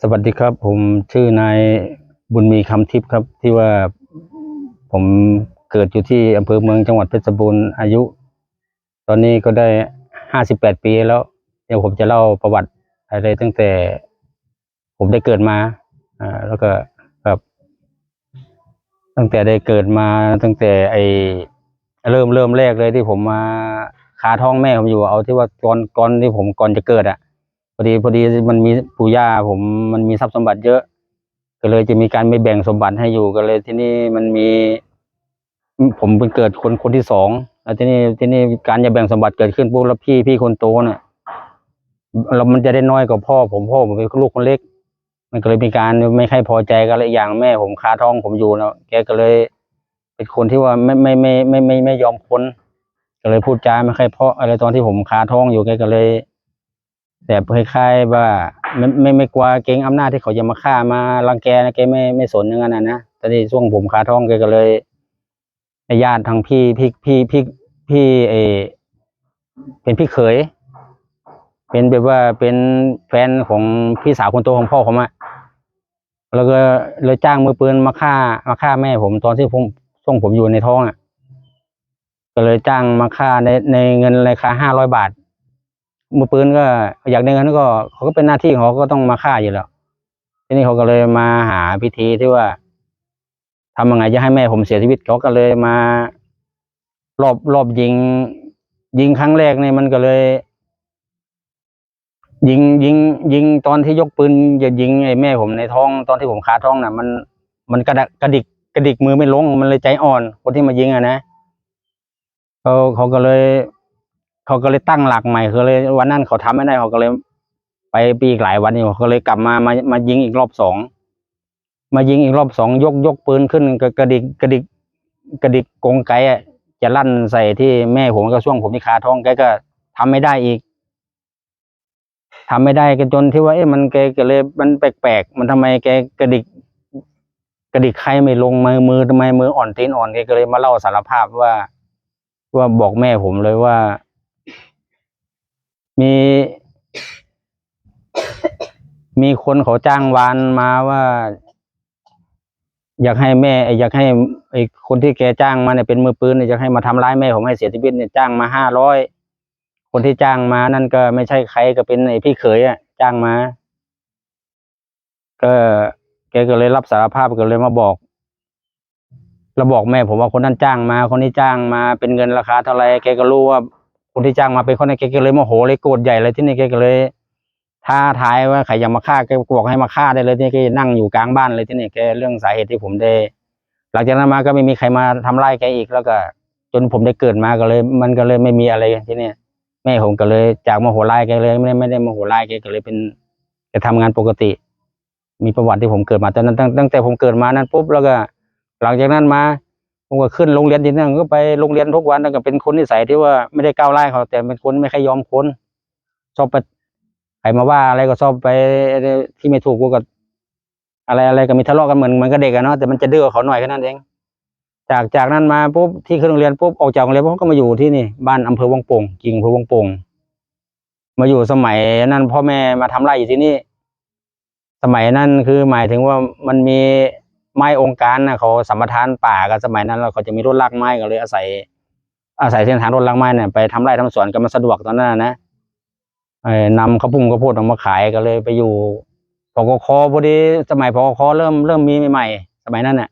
สวัสดีครับ ผมชื่อนายบุญมีคำทิพย์ครับ ที่ว่าผมเกิดอยู่ที่อำเภอเมืองจังหวัดเพชรบูรณ์อายุ ตอนนี้ก็ได้ห้าสิบแปดปีแล้ว เดี๋ยวผมจะเล่าประวัติอะไรตั้งแต่ ผมได้เกิดมาอ่าแล้วก็ครับ ตั้งแต่ได้เกิดมาตั้งแต่ไอเริ่มเริ่มแรกเลยที่ผมมาคาท้องแม่ผมอยู่เอาที่ว่าก่อนก่อนที่ผมก่อนจะเกิดอะ อดีพอดีมันมีปู่ย่าผมมันมีทรัพย์สมบัติเยอะ ก็เลยจะมีการไม่แบ่งสมบัติให้อยู่ก็เลยที่นี่มันมี ผมเป็นเกิดคนคนที่สองแล้วที่นี่ที่นี่การจะแบ่งสมบัติเกิดขึ้นปุ๊บแล้วพี่พี่คนโตเนี่ยเรามันจะได้น้อยกว่าพ่อ ผมพ่อผมเป็นลูกคนเล็ก มันก็เลยมีการไม่ค่อยพอใจกันเลยอย่างแม่ผมคาท้องผมอยู่แล้วแกก็เลย เป็นคนที่ว่าไม่ไม่ไม่ไม่ไม่ไม่ยอมคนก็เลยพูดจาไม่ค่อยเพราะอะไรตอนที่ผมคาท้องอยู่แกก็เลย แต่คล้ายๆว่าไม่ไม่ไม่กลัวเก่งอำนาจที่เขาจะมาฆ่ามารังแกนะแกไม่ไม่สนอย่างนั้นนะนะแต่ที่ช่วงผมคาท้องแกก็เลยญาติทางพี่พี่พี่พี่พี่เออเป็นพี่เขย เป็นแบบว่าเป็นแฟนของพี่สาวคนโตของพ่อผมอะแล้วก็เลยจ้างมือปืนมาฆ่ามาฆ่าแม่ผมตอนที่ผมช่วงผมอยู่ในท้องอะก็เลยจ้างมาฆ่าในในเงินราคาห้าร้อยบาท มือปืนก็อยากได้เงินก็เขาก็เป็นหน้าที่ของเขาก็ต้องมาฆ่าอยู่แล้ว ทีนี้เขาก็เลยมาหาพิธีที่ว่าทำยังไงจะให้แม่ผมเสียชีวิตเขาก็เลยมารอบรอบยิง ยิงครั้งแรกเนี่ยมันก็เลย ยิงยิง ยิงตอนที่ยกปืนจะยิงไอ้แม่ผมในท้องตอนที่ผมคาท้องน่ะ มันมันกระดกระดิกกระดิกมือไม่ลงมันเลยใจอ่อน คนที่มายิงอะนะเขาเขาก็เลย เขาก็เลยตั้งหลักใหม่คือเลยวันนั้นเขาทำไม่ได้เขาก็เลย ไปปีอีกหลายวันอยู่เขาเลยกลับมามามายิงอีกรอบสองมายิงอีกรอบสองยกยกปืนขึ้นกระกระดิกกระดิกกระดิกกงไกอะจะลั่นใส่ที่แม่ผมก็ช่วงผมที่คาท้องแกก็ทำไม่ได้อีกทำไม่ได้กันจนที่ว่าเอ๊ะมันแกก็เลยมันแปลกๆมันทำไมแกกระดิกกระดิกใครไม่ลงมือมือทำไมมืออ่อนตีนอ่อนแกก็เลยมาเล่าสารภาพว่า ว่าบอกแม่ผมเลยว่า มี มีคนเขาจ้างวานมาว่า อยากให้แม่อยากให้ไอ้คนที่แกจ้างมาเนี่ยเป็นมือปืนเนี่ยอยากให้มาทำร้ายแม่ผมให้เสียชีวิตเนี่ยจ้างมาห้าร้อยคนที่จ้างมานั่นก็ไม่ใช่ใครก็เป็นไอ้พี่เขยอะ จ้างมา ก็แกก็เลยรับสารภาพก็เลยมาบอกแล้วบอกแม่ผมว่าคนนั้นจ้างมา คนนี้จ้างมาเป็นเงินราคาเท่าไหรแกก็รู้ว่า คนที่จ้างมาเป็นคนนั้นแกก็เลยโมโหเลยโกรธใหญ่เลยที่นี่แกก็เลยท้าทายว่าใครอยากมาฆ่าแกบอกให้มาฆ่าได้เลยที่นี่แกนั่งอยู่กลางบ้านเลยที่นี่แกเรื่องสาเหตุที่ผมได้ หลังจากนั้นมาก็ไม่มีใครมาทำร้ายแกอีกแล้วก็ จนผมได้เกิดมาก็เลย มันก็เลยไม่มีอะไรที่นี่แม่ผมก็เลยจากโมโหร้ายแกเลยไม่ได้ไม่ได้โมโหร้ายแกก็เลยเป็นแกทำงานปกติ มีประวัติที่ผมเกิดมาตอนนั้นตั้งแต่ผมเกิดมานั้นปุ๊บแล้วก็ หลังจากนั้นมา ผมก็ขึ้นโรงเรียนที่นั่นก็ไปโรงเรียนทุกวันแล้วก็เป็นคนนิสัยที่ว่าไม่ได้ก้าวไล่เขาแต่เป็นคนไม่ค่อยยอมคนชอบไปใครมาว่าอะไรก็ชอบไปที่ไม่ถูกกูก็อะไรอะไรก็มีทะเลาะกันเหมือนเหมือนกับเด็กอะเนาะแต่มันจะดื้อเขาหน่อยแค่นั้นเองจากจากนั้นมาปุ๊บที่ขึ้นโรงเรียนปุ๊บออกจากโรงเรียนปุ๊บก็มาอยู่ที่นี่บ้านอำเภอวังโป่งจริงอำเภอวังโป่งมาอยู่สมัยนั้นพ่อแม่มาทำไร่อยู่ที่นี่ สมัยนั้นคือหมายถึงว่ามันมี ไม้องค์การนะเขาสัมปทานป่ากันสมัยนั้นแล้วเขาจะมีรถลากไม้ก็เลยอาศัย อาศัยเส้นทางรถลากไม้เนี่ยไปทำไร่ทำสวนกันมันสะดวกตอนนั้นนะนำข้าวปุ้งข้าวโพดออกมาขายก็เลยไปอยู่พกคพอดีสมัยพกคเริ่มเริ่มมีใหม่ๆสมัยนั้นน่ะ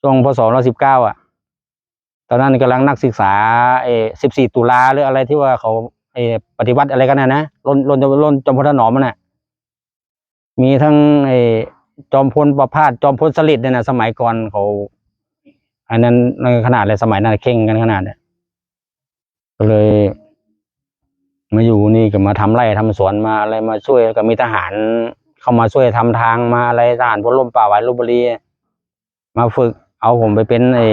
ช่วงพศร้อยสิบเก้าอะ ตอนนั้นกำลังนักศึกษาเอสิบสี่ตุลาหรืออะไรที่ว่าเขาเอปฏิวัติอะไรกันนะนะร่นร่นร่นจอมพลถนอมมันน่ะ มีทั้งไอ จอมพลประพาสจอมพลสฤษดิ์เนี่ยนะสมัยก่อนเขาอันนั้นในขนาดเลยสมัยนั้นเข่งกันขนาดเนี่ยก็เลยมาอยู่นี่ก็มาทำไร่ทำสวนมาอะไรมาช่วยก็มีทหารเข้ามาช่วยทำทางมาอะไรทหารพลร่มป่าไว้ลพบุรีมาฝึก เอาผมไปเป็นไอ้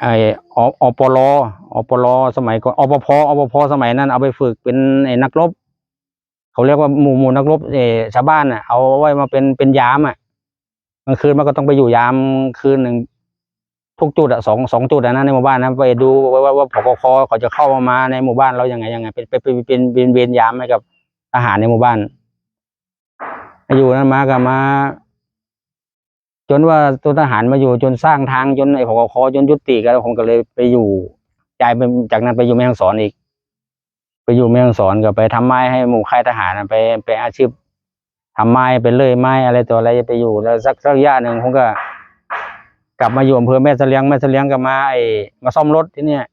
ไอ้อปลอปลสมัยก่อนอปพอปพสมัยนั้นเอาไปฝึกเป็นไอ้นักรบ เขาเรียกว่าหมู่หมู่นักรบเอชาวบ้านอะ เอาไว้มาเป็นเป็นยามอะกลางคืนมันก็ต้องไปอยู่ยามคืนหนึ่งทุกจุดอะสองสองจุดนะในหมู่บ้านนะไปดูว่าว่าว่าผกคเขาจะเข้ามาในหมู่บ้านเรายังไงยังไงเป็นเป็นเป็นเป็นเป็นเวรยามให้กับทหารในหมู่บ้านอยู่นั้นมาก็มา จนว่าตัวทหารมาอยู่จนสร้างทางจนไอ้พกคจนยุติกันผมก็เลยไปอยู่ย้ายไปจากนั้นไปอยู่แม่ฮ่องสอนอีก ไปอยู่แม่ฮ่องสอนก็ไปทำไม้ให้หมู่ค่ายทหารไปไปอาชีพทำไม้ไปเลื่อยไม้อะไรตัวอะไรไปอยู่แล้วสักสักระยะหนึ่งผมก็กลับมาอยู่อำเภอแม่เสลียงแม่เสลียงก็มาไอ้มาซ่อมรถที่เนี่ย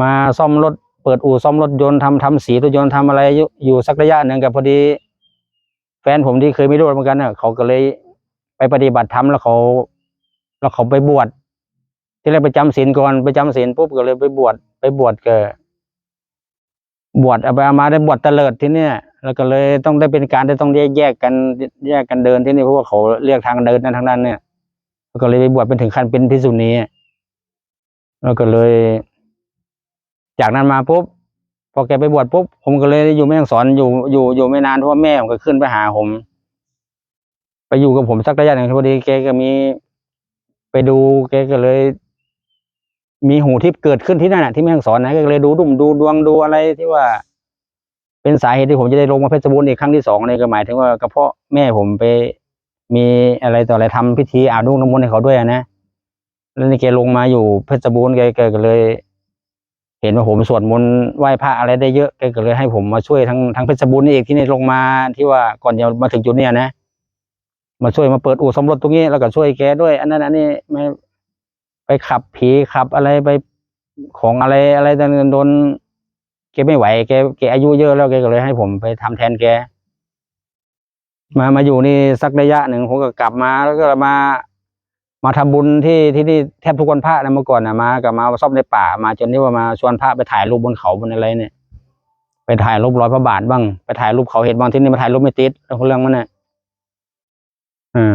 มาซ่อมรถเปิดอู่ซ่อมรถยนต์ทำทำสีรถยนต์ทำอะไรอยู่สักระยะหนึ่งกับพอดี แฟนผมที่เคยมีรถเหมือนกันเน่ะเขาก็เลยไปปฏิบัติธรรมแล้วเขา แล้วเขาไปบวชที่แรกไปจำศีลก่อนไปจำศีลปุ๊บก็เลยไปบวชไปบวชก็ บวชเอาไปเอามาได้บวชเตลิดที่เนี่ยแล้วก็เลยต้องได้เป็นการที่ต้องแยกแยกกันแยกกันเดินที่นี่เพราะว่าเขาเรียกทางเดินนั้นทางนั้นเนี่ยแล้วก็เลยไปบวชเป็นถึงขั้นเป็นพิสุนีแล้วก็เลย จากนั้นมาปุ๊บพอแกไปบวชปุ๊บผมก็เลยอยู่แม่งสอนอยู่อยู่อยู่ไม่นานเพราะว่าแม่ผมก็ขึ้นไปหาผม ไปอยู่กับผมสักระยะหนึ่งพอดีแกก็มี ไปดูแกก็เลย มีหูทิพย์เกิดขึ้นที่นั่นแหะที่แม่ฮ่องสอนนะก็เลยดูดุ่มดูดวงดูอะไรที่ว่า เป็นสาเหตุที่ผมจะได้ลงมาเพชรบูรณ์อีกครั้งที่สองเนี่ยก็หมายถึงว่ากระเพาะแม่ผมไปมีอะไรต่ออะไรทำพิธีอาบนุ่งน้ำมนต์ให้เขาด้วยนะแล้วนี่แกลงมาอยู่เพชรบูรณ์แกก็เลย เห็นว่าผมสวดมนต์ไหว้พระอะไรได้เยอะแกก็เลยให้ผมมาช่วยทั้งทั้งเพชรบูรณ์นี่เองที่นี่ลงมาที่ว่าก่อนจะมาถึงจุดเนี้ยนะมาช่วยมาเปิดอู่สมรถตรงนี้แล้วก็ช่วยแกด้วย อันนั้นอันนี้ไม่ ไปขับผีขับอะไรไปของอะไรอะไรต่างๆโดนแกไม่ไหวแกแกอายุเยอะแล้วแกก็เลยให้ผมไปทำแทนแก มามาอยู่นี่สักระยะหนึ่งผมก็กลับมาแล้วก็มา มาทำบุญที่ที่นี่แทบทุกวันพระนะเมื่อก่อนนะมากับมาซ่อมในป่ามาจนที่ว่ามาชวนพระไปถ่ายรูปบนเขาบนอะไรเนี่ย ไปถ่ายรูปร้อยพระบาทบ้างไปถ่ายรูปเขาเห็นบางที่นี่มาถ่ายรูปไม่ติดเรื่องมันเนี่ยอ่า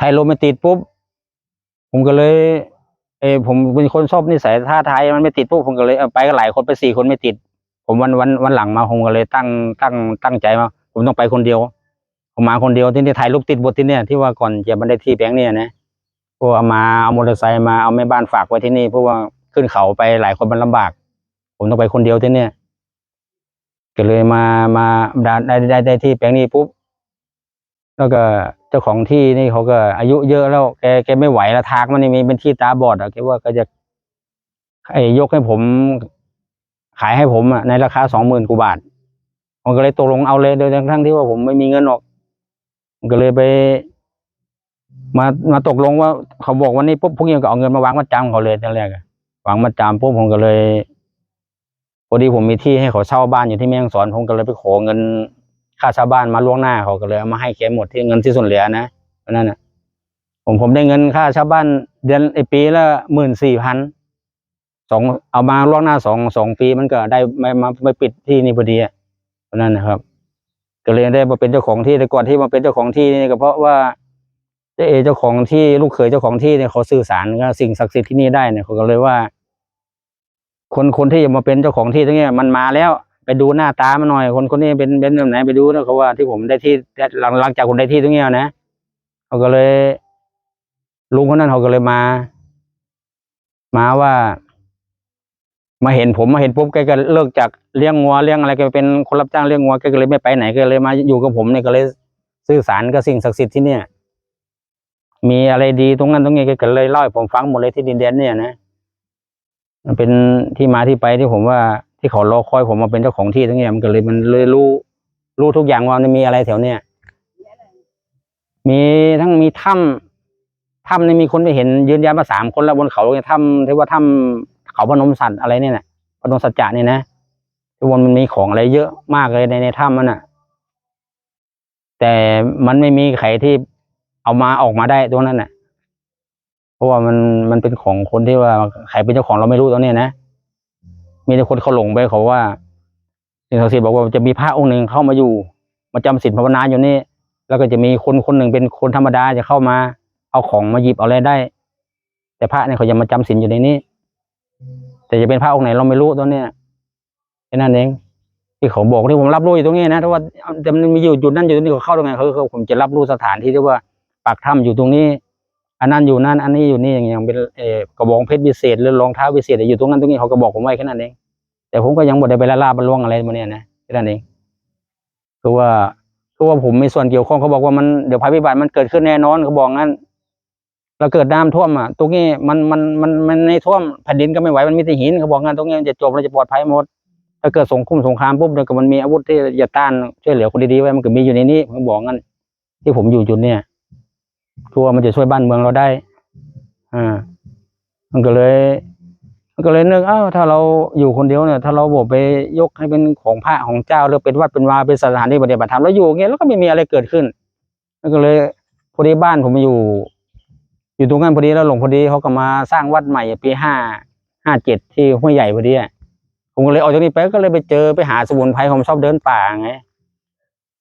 ถ่ายรูปไม่ติดปุ๊บ ผมก็เลยเออผมเป็นคนชอบนิสัยท่าทายมันไม่ติดปุ๊บผมก็เลยไปกันหลายคนไปสี่คนไม่ติด ผมวันวันวันหลังมาผมก็เลยตั้งตั้งตั้งใจมาผมต้องไปคนเดียว ผมมาคนเดียวที่นี่ถ่ายรูปติดบทที่เนี่ยที่ว่าก่อนจะบันไดที่แบงค์เนี่ยนะเพว่าเอามาเอามอเตอร์ไซค์มาเอาแม่บ้านฝากไว้ที่นี่เพราะว่าขึ้นเขาไปหลายคนมันลำบาก ผมต้องไปคนเดียวที่เนี่ยก็เลยมามาได้ได้ได้ได้ที่แปลงนี้ปุ๊บแล้วก็ จ้าของที่นี่เขาก็อายุเยอะแล้ว แกแกไม่ไหวแล้วทางมันนี่มีเป็นที่ตาบอดอะแกว่าก็จะไอ้ยกให้ผม ขายให้ผมอะในราคาสองหมื่นกว่าบาทผมก็เลยตกลงเอาเลยโดยทั้งที่ว่าผมไม่มีเงินออกผมก็เลยไป มามาตกลงว่าเขาบอกวันนี้ปุ๊บพวกนี้ก็เอาเงินมาวางมัดจำเขาเลยตั้งแรกอะวางมัดจำปุ๊บผมก็เลยพอดีผมมีที่ให้เขาเช่าบ้านอยู่ที่แม่ฮ่องสอนผมก็เลยไปขอเงิน ค่าช่าบ้านมาล่วงหน้าเขาก็เลยเอามาให้แกหมดที่เงินที่ส่วนเหลือนะเพราะนั่นนะผมผมได้เงินค่าช่าบ้านเดือนไอปีละหมื่นสี่พันสองเอามาล่วงหน้าสองสองปีมันก็ได้มามาไปปิดที่นี่พอดีเพราะนั่นนะครับ ก็เลยได้มาเป็นเจ้าของที่แต่ก่อนที่มาเป็นเจ้าของที่นี่ก็เพราะว่าเจ้าเอเจ้าของที่ลูกเขยเจ้าของที่เนี่ยเขาสื่อสารกับสิ่งศักดิ์สิทธิ์ที่นี่ได้เนี่ยเขาก็เลยว่า คนคนที่จะมาเป็นเจ้าของที่ตรงนี้มันมาแล้ว ไปดูหน้าตามันหน่อย คนคนนี้เป็นเป็นแบบไหนไปดูนะเขาว่าที่ผมได้ที่หลังหลังจากผมได้ที่ตรงเนี้ยนะเขาก็เลยลุงคนนั้นเขาก็เลยมา มาว่า มาเห็นผมมาเห็นปุ๊บแกก็เลิกจากเลี้ยงงัวเลี้ยงอะไรแกเป็นคนรับจ้างเลี้ยงงัวแกก็เลยไม่ไปไหนแกเลยมาอยู่กับผมเนี่ยก็เลยสื่อสารกับสิ่งศักดิ์สิทธิ์ที่เนี่ย มีอะไรดีตรงนั้นตรงนี้แกก็เลยเล่าให้ผมฟังหมดเลยที่ดินแดนเนี่ยนะมันเป็นที่มาที่ไปที่ผมว่า ที่เขารอคอยผมมาเป็นเจ้าของที่ตรงเนี้ยมันก็เลยมันเลยรู้รู้ทุกอย่างว่ามันมีอะไรแถวเนี้ยมีทั้งมีถ้ำถ้ำนี่มีคนไปเห็นยืนยันมาสามคนแล้วบนเขาเนี่ยถ้ำที่ว่าถ้ำเขาพนมสัตว์อะไรเนี่ยนะพนมสัจจะเนี่ยนะที่วันมันมีของอะไรเยอะมากเลยในในถ้ำมันอะ แต่มันไม่มีใครที่เอามาออกมาได้ตรงนั้นน่ะ เพราะว่ามันมันเป็นของคนที่ว่าใครเป็นเจ้าของเราไม่รู้ตรงเนี้ยนะ มีแต่คนเขาหลงไปเขาว่าสิ่งศักดิ์สิทธิ์บอกว่าจะมีพระองค์หนึ่งเข้ามาอยู่ มาจำศีลภาวนาอยู่นี่ แล้วก็จะมีคนคนหนึ่งเป็นคนธรรมดาจะเข้ามา เอาของมาหยิบเอาอะไรได้ แต่พระเนี่ยเขายังมาจำศีลอยู่ในนี้ แต่จะเป็นพระองค์ไหนเราไม่รู้ตอนเนี้ยแค่นั้นเองที่เขาบอกที่ผมรับรู้อยู่ตรงนี้นะแต่ว่าแต่มันมีอยู่จุดนั้นอยู่ตรงนี้เขาเข้าตรงไหนเขาเขาผมจะรับรู้สถานที่ที่ว่าปากถ้ำอยู่ตรงนี้ อันนั้นอยู่นั่นอันนี้อยู่นี่อย่างเงี้ยเป็นเออกระบองเพชรวิเศษหรือรองเท้าวิเศษอยู่ตรงนั้นตรงนี้เขาก็บอกผมไว้แค่นั้นเองแต่ผมก็ยังบ่ได้ไปละลาบละล่วงอะไรมาเนี่ยนะแค่นั้นเองคือว่าคือว่าผมมีส่วนเกี่ยวข้องเขาบอกว่ามันเดี๋ยวภัยพิบัติมันเกิดขึ้นแน่นอนเขาบอกงั้นแล้วเกิดน้ำท่วมอะตรงนี้มันมันมันมันในท่วมแผ่นดินก็ไม่ไหวมันมีแต่หินเขาบอกงั้นตรงนี้มันจะจบเราจะปลอดภัยหมดถ้าเกิดสงครามสงครามปุ๊บเดี๋ยวก็มันมีอาวุธที่จะต้านช่วยเหลือคนดีๆไว้มันก็มีอยู่ในนี้ผมบอกงั้นที่ผมอยู่จุดเนี้ย กลัวมันจะช่วยบ้านเมืองเราได้ อ่า มันก็เลย มันก็เลยนึกอ้าวถ้าเราอยู่คนเดียวเนี่ย ถ้าเราบอกไปยกให้เป็นของพระของเจ้าหรือเป็นวัดเป็นวาเป็นสถานที่ปฏิบัติธรรมแล้วอยู่เงี้ยแล้วก็ไม่มีอะไรเกิดขึ้นมันก็เลยพอดีบ้านผมอยู่ อยู่ตรงนั้นพอดีแล้วหลวงพอดีเขาก็มาสร้างวัดใหม่ปีห้าห้าเจ็ดที่ห้วยใหญ่พอดีอะผมก็เลยออกจากนี้ไปก็เลยไปเจอไปหาสมุนไพรผมชอบเดินป่าไง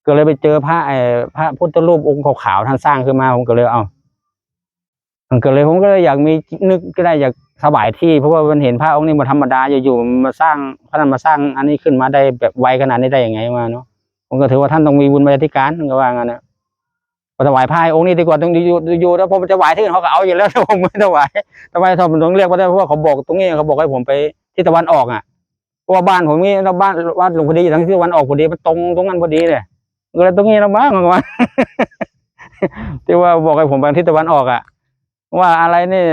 ก็เลยไปเจอพระไอ้พระพุทธรูปองค์ขาวๆท่านสร้างขึ้นมาผมก็เลยเอามันก็เลยผมก็เลยอยากมีนึกก็ได้อยากถวายที่ เพราะว่ามันเห็นพระองค์นี้มาธรรมดาอยู่ๆมาสร้างพระนั้นมาสร้างอันนี้ขึ้นมาได้แบบไวขนาดนี้ได้ยังไงมาเนาะผมก็ถือว่าท่านต้องมีบุญบารธิการก็ว่างั้นนะพอถวายพระองค์นี้ดีกว่าต้องอยู่อยู่แล้วผมจะถวที่อื่นเขาก็เอาอยู่แล้วผมไม่ถวายทำไมผมต้องเรียกว่าได้เพราะว่าเขาบอกตรงนี้เขาบอกให้ผมไปที่ตะวันออกอะเพราะว่าบ้านผมนี่บ้านวัดหลวงพอดีอยู่ทางที่ตะวันออกพอดีมันตรงตรงนั้นพอดีเลย ก็เลยตรงนี้แล้วมั้งผมว่าที่ว่าบอกให้ผมไปที่ตะวันออกอะ ว่าอะไรนี่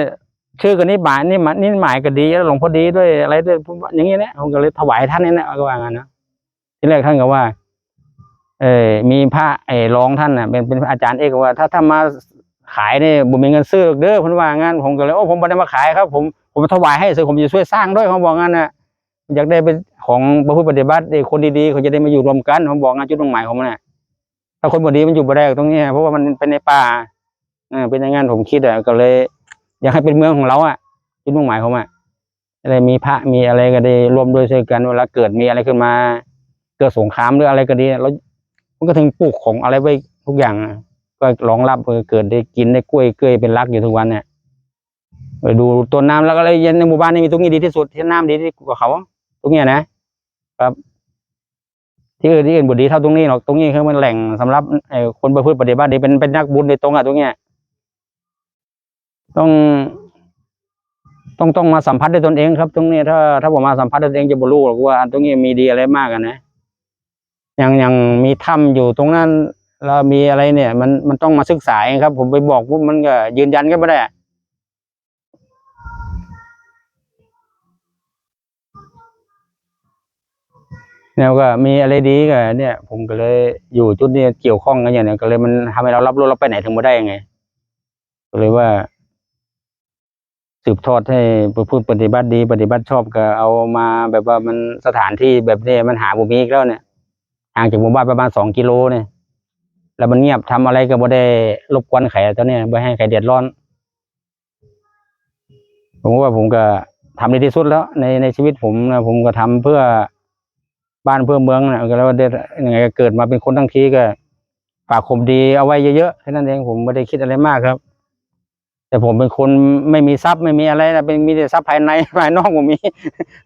ชื่อกันนี้หมายนี่หมายนี่หมายก็ดีแล้วหลวงพ่อดีด้วยอะไรด้วยอย่างเงี้ยนะผมก็เลยถวายท่านนี่นะก็ว่างั้นนะที่แรกท่านก็ว่า เออมีพระไอ้รองท่านน่ะเป็นเป็นอาจารย์เอกว่า ถ้าถ้ามาขายเนี่ยบุมีเงินซื้อเด้อเพิ่นว่างั้นผมก็เลยโอ้ผมไม่ได้มาขายครับ ผมผมถวายให้ซื้อผมจะช่วยสร้างด้วยเขาบอกงั้นนะอยากได้เป็นของพระพุทธปฏิบัติคนดีๆเขาจะได้มาอยู่รวมกันผมบอกงั้นจุดมุ่งหมายของมันน่ะ ถ้าคนบดีมันอยู่บ่ได้ตรงนี้เพราะว่ามันเป็นในป่าเออเป็นอย่างนั้นผมคิดอะก็เลย อยากให้เป็นเมืองของเราอะจุดมุ่งหมายของมันอะไรมีพระมีอะไรก็ได้รวมด้วยช่วยกันเวลาเกิดมีอะไรขึ้นมา เกิดสงครามหรืออะไรก็ดีแล้วมันก็ถึงปลูกของอะไรไว้ทุกอย่างก็รองรับเออเกิดได้กินได้กล้วยเกยเป็นรักอยู่ทุกวันเนี่ยไปดูตัวน้ำแล้วก็เลยยันในหมู่บ้านนี่มีตรงนี้ดีที่สุดที่น้ำดีที่กว่าเขา ตรงเนี้ยนะครับ ที่อื่นที่อื่นบุดีเท่าตรงนี้หรอกตรงนี้คือมันแหล่งสำหรับคนประพฤติปฏิบัติดีเป็นเป็นนักบุญในตรงอะตรงเนี้ยต้อง ต้องต้องมาสัมผัสด้วยตนเองครับ ตรงนี้ถ้าถ้าผมมาสัมผัสด้วยตนเองจะบรู้หรอกว่าตรงนี้มีดีอะไรมากอะนะอย่างอย่างมีถ้ำอยู่ตรงนั้นแล้วมีอะไรเนี่ย มันมันต้องมาศึกษาเองครับ ผมไปบอกปุ๊บมันก็ยืนยันก็ไม่ได้ แล้วก็มีอะไรดีก็เนี่ย ผมก็เลยอยู่จุดนี้เกี่ยวข้องกันอย่างเนี้ยก็เลยมันทำให้เรารับรู้เราไปไหนถึงม่ได้ยังไง ก็เลยว่า สืบทอดให้ผู้พูดปฏิบัติดี ปฏิบัติชอบก็เอามาแบบว่ามันสถานที่แบบนี้มันหาบุมีอีกแล้วเนี่ยห่างจากหมู่บ้านประมาณสองกิโลเนี่ย แล้วมันเงียบทำอะไรก็บ่ได้รบกวนใครตอนนี้ไม่ให้ใครเดือดร้อน ผมว่าผมก็ทำดีที่สุดแล้ว ในในชีวิตผมนะผมก็ทำเพื่อ บ้านเพื่อเมืองนะก็แล้วได้ยังไงก็เกิดมาเป็นคนทั้งทีก็ฝากผมดีเอาไว้เยอะๆแค่นั้นเองผมไม่ได้คิดอะไรมากครับ แต่ผมเป็นคนไม่มีทรัพย์ไม่มีอะไรนะเป็นมีแต่ทรัพย์ภายในภายนอกผมมี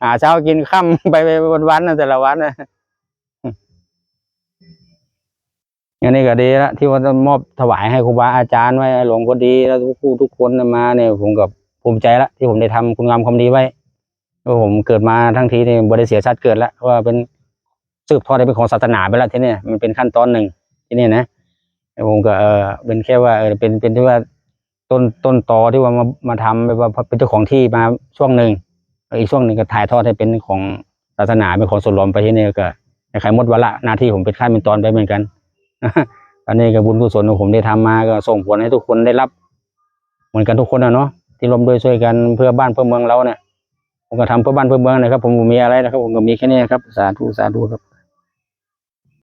หาเช้ากินค่ำไปไปวันๆนะแต่ละวันนะอย่างนี้ก็ดีละที่ว่ามอบถวายให้ครูบาอาจารย์ไว้หลวงพ่อดีแล้วทุกผู้ทุกคนมาเนี่ยผมกับภูมิใจละที่ผมได้ทำคุณงามความดีไว้ว่าผมเกิดมาทั้งทีเนี่ยบริเสียชาติเกิดแล้วว่าเป็น สืบทอดได้เป็นของศาสนาไปแล้วที่นี่มันเป็นขั้นตอนหนึ่งที่นี่นะผมก็เออเป็นแค่ว่าเออเป็นเป็นที่ว่าต้นต้นตอที่ว่ามามาทำแบบว่าเป็นเจ้าของที่มาช่วงหนึ่งอีกช่วงหนึ่งก็ถ่ายทอดให้เป็นของศาสนาเป็นของส่วนรวมไปที่นี่ก็ใครหมดวาระหน้าที่ผมเป็นขั้นเป็นตอนไปเหมือนกันอันนี้ก็บุญกุศลของผมได้ทำมาก็ส่งผลให้ทุกคนได้รับ เหมือนกันทุกคนนะเนาะที่ร่วมด้วยช่วยกันเพื่อบ้านเพื่อเมืองเราเนี่ยผมก็ทำเพื่อบ้านเพื่อเมืองนะครับ ผมมีอะไรนะครับ ผมก็มีแค่นี้ครับสาธุสาธุครับ